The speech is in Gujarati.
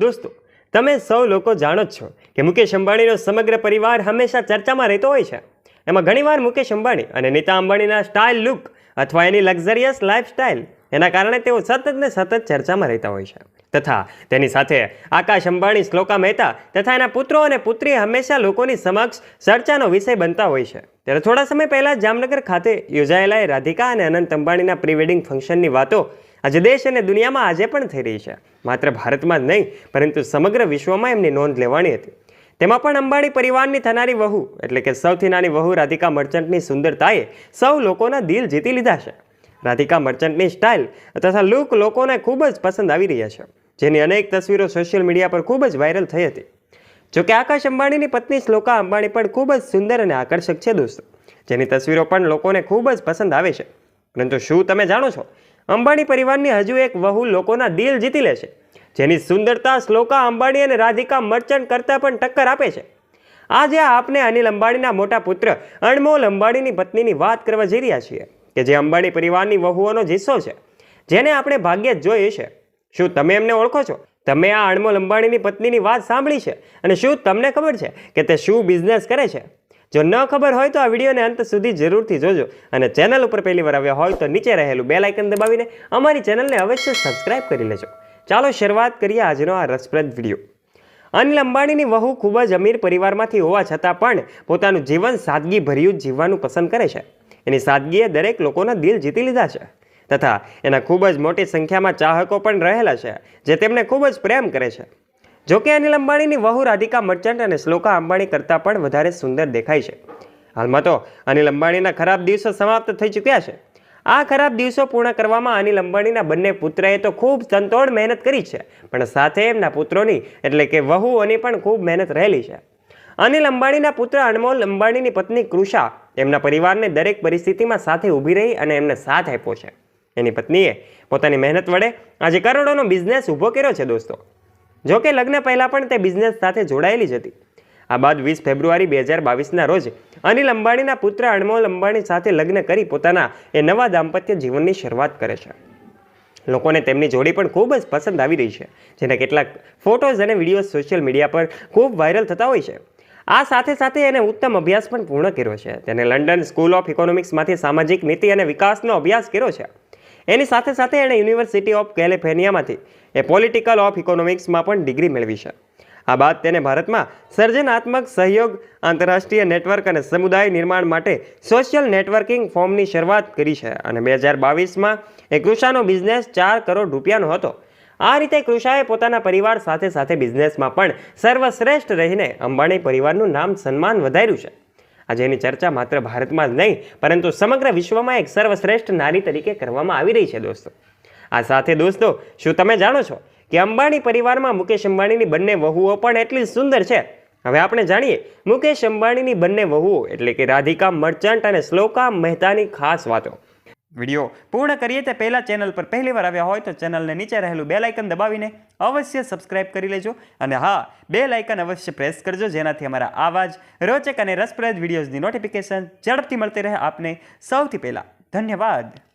દોસ્તો, તમે સૌ લોકો જાણો જ છો કે મુકેશ અંબાણીનો સમગ્ર પરિવાર હંમેશા ચર્ચામાં રહેતો હોય છે. એમાં ઘણીવાર મુકેશ અંબાણી અને નીતા અંબાણીના સ્ટાઇલ લુક અથવા એની લક્ઝરિયસ લાઇફસ્ટાઇલ એના કારણે તેઓ સતત ને સતત ચર્ચામાં રહેતા હોય છે. તથા તેની સાથે આકાશ અંબાણી, શ્લોકા મહેતા તથા એના પુત્રો અને પુત્રી હંમેશા લોકોની સમક્ષ ચર્ચાનો વિષય બનતા હોય છે. ત્યારે થોડા સમય પહેલાં જામનગર ખાતે યોજાયેલા રાધિકા અને અનંત અંબાણીના પ્રી વેડિંગ ફંક્શનની વાતો આજે દેશ અને દુનિયામાં આજે પણ થઈ રહી છે. માત્ર ભારતમાં જ નહીં, પરંતુ સમગ્ર વિશ્વમાં એમની નોંધ લેવાની હતી. તેમાં પણ અંબાણી પરિવારની થનારી વહુ, એટલે કે સૌથી નાની વહુ રાધિકા મર્ચન્ટની સુંદરતાએ સૌ લોકોના દિલ જીતી લીધા છે. રાધિકા મર્ચન્ટની સ્ટાઇલ તથા લુક લોકોને ખૂબ જ પસંદ આવી રહ્યા છે, જેની અનેક તસવીરો સોશિયલ મીડિયા પર ખૂબ જ વાયરલ થઈ હતી. જોકે આકાશ અંબાણીની પત્ની શ્લોકા અંબાણી પણ ખૂબ જ સુંદર અને આકર્ષક છે દોસ્તો, જેની તસવીરો પણ લોકોને ખૂબ જ પસંદ આવે છે. પરંતુ શું તમે જાણો છો અંબાણી પરિવારની હજુ એક વહુ લોકોના દિલ જીતી લે છે. જેની સુંદરતા શ્લોકા અંબાણી અને રાધિકા મર્ચન્ટ કરતાં પણ ટક્કર આપે છે. આજે આપને અનિલ અંબાણીના મોટા પુત્ર અણમોલ અંબાણીની પત્નીની વાત કરવા જઈ રહ્યા છીએ કે જે અંબાણી પરિવારની વહુઓનો જિસ્સો છે. જેને આપણે ભાગ્યે જ જોઈએ છે. શું તમે એમને ઓળખો છો? તમે આ અણમોલ અંબાણીની પત્નીની વાત સાંભળી છે? અને શું તમને ખબર છે કે તે શું બિઝનેસ કરે છે? જો ન ખબર હોય તો આ વિડીયોને અંત સુધી જરૂરથી જોજો અને ચેનલ ઉપર પહેલીવાર આવ્યા હોય તો નીચે રહેલું બેલ આઇકન દબાવીને અમારી ચેનલને અવશ્ય સબસ્ક્રાઇબ કરી લેજો. ચાલો શરૂઆત કરીએ આજનો આ રસપ્રદ વીડિયો. અનિલ અંબાણીની વહુ ખૂબ જ અમીર પરિવારમાંથી હોવા છતાં પણ પોતાનું જીવન સાદગી ભર્યું જીવવાનું પસંદ કરે છે. એની સાદગીએ દરેક લોકોના દિલ જીતી લીધા છે તથા એના ખૂબ જ મોટી સંખ્યામાં ચાહકો પણ રહેલા છે, જે તેમને ખૂબ જ પ્રેમ કરે છે. જો કે અનિલ અંબાણીની વહુ રાધિકા મર્ચન્ટ અને શ્લોકા અંબાણી કરતાં પણ વધારે સુંદર દેખાય છે. હાલમાં તો અનિલ અંબાણીના ખરાબ દિવસો સમાપ્ત થઈ ચૂક્યા છે. આ ખરાબ દિવસો પૂર્ણ કરવામાં અનિલ અંબાણીના બંને પુત્રએ તો ખૂબ સંતોડ મહેનત કરી છે, પણ સાથે એમના પુત્રોની એટલે કે વહુઓની પણ ખૂબ મહેનત રહેલી છે. અનિલ અંબાણીના પુત્ર અનમોલ અંબાણીની પત્ની કૃષા એમના પરિવારને દરેક પરિસ્થિતિમાં સાથે ઊભી રહી અને એમને સાથ આપ્યો છે. એની પત્નીએ પોતાની મહેનત વડે આજે કરોડોનો બિઝનેસ ઊભો કર્યો છે દોસ્તો. જો કે લગ્ન પહેલાં પણ તે બિઝનેસ સાથે જોડાયેલી જ હતી. આ બાદ વીસ ફેબ્રુઆરી બે હજાર બાવીસના રોજ અનિલ અંબાણીના પુત્ર અણમોલ અંબાણી સાથે લગ્ન કરી પોતાના એ નવા દાંપત્ય જીવનની શરૂઆત કરે છે. લોકોને તેમની જોડી પણ ખૂબ જ પસંદ આવી રહી છે, જેના કેટલાક ફોટોઝ અને વીડિયો સોશિયલ મીડિયા પર ખૂબ વાયરલ થતા હોય છે. આ સાથે સાથે એને ઉત્તમ અભ્યાસ પણ પૂર્ણ કર્યો છે. તેને લંડન સ્કૂલ ઓફ ઇકોનોમિક્સમાંથી સામાજિક નીતિ અને વિકાસનો અભ્યાસ કર્યો છે. એની સાથે સાથે એણે યુનિવર્સિટી ઓફ કેલિફોર્નિયામાંથી એ પોલિટિકલ ઓફ ઇકોનોમિક્સમાં પણ ડિગ્રી મેળવી છે. આ બાદ તેને ભારતમાં સર્જનાત્મક સહયોગ, આંતરરાષ્ટ્રીય નેટવર્ક અને સમુદાય નિર્માણ માટે સોશિયલ નેટવર્કિંગ ફોર્મની શરૂઆત કરી છે અને બે હજાર બાવીસમાં એ કૃષાનો બિઝનેસ ચાર કરોડ રૂપિયાનો હતો. આ રીતે કૃષાએ પોતાના પરિવાર સાથે સાથે બિઝનેસમાં પણ સર્વશ્રેષ્ઠ રહીને અંબાણી પરિવારનું નામ સન્માન વધાર્યું છે. આજે ચર્ચા માત્ર ભારતમાં જ નહીં, પરંતુ સમગ્ર વિશ્વમાં એક સર્વશ્રેષ્ઠ નારી તરીકે કરવામાં આવી રહી છે, દોસ્તો. આ સાથે, દોસ્તો, શું તમે જાણો છો કે અંબાણી પરિવારમાં મુકેશ અંબાણીની બંને વહુઓ પણ એટલી સુંદર છે? હવે આપણે જાણીએ, મુકેશ અંબાણીની બંને વહુઓ એટલે કે રાધિકા મર્ચન્ટ અને શ્લોકા મહેતાની ખાસ વાતો. વીડિયો પૂર્ણ કરીએ તે પહેલાં ચેનલ પર પહેલીવાર આવ્યા હોય તો ચેનલને નીચે રહેલું બે લાઇકન દબાવીને અવશ્ય સબસ્ક્રાઇબ કરી લેજો અને હા બે લાઇકન અવશ્ય પ્રેસ કરજો જેનાથી અમારા આવા જ રોચક અને રસપ્રદ વિડીયોઝની નોટિફિકેશન ઝડપથી મળતી રહે આપને સૌથી પહેલાં. ધન્યવાદ.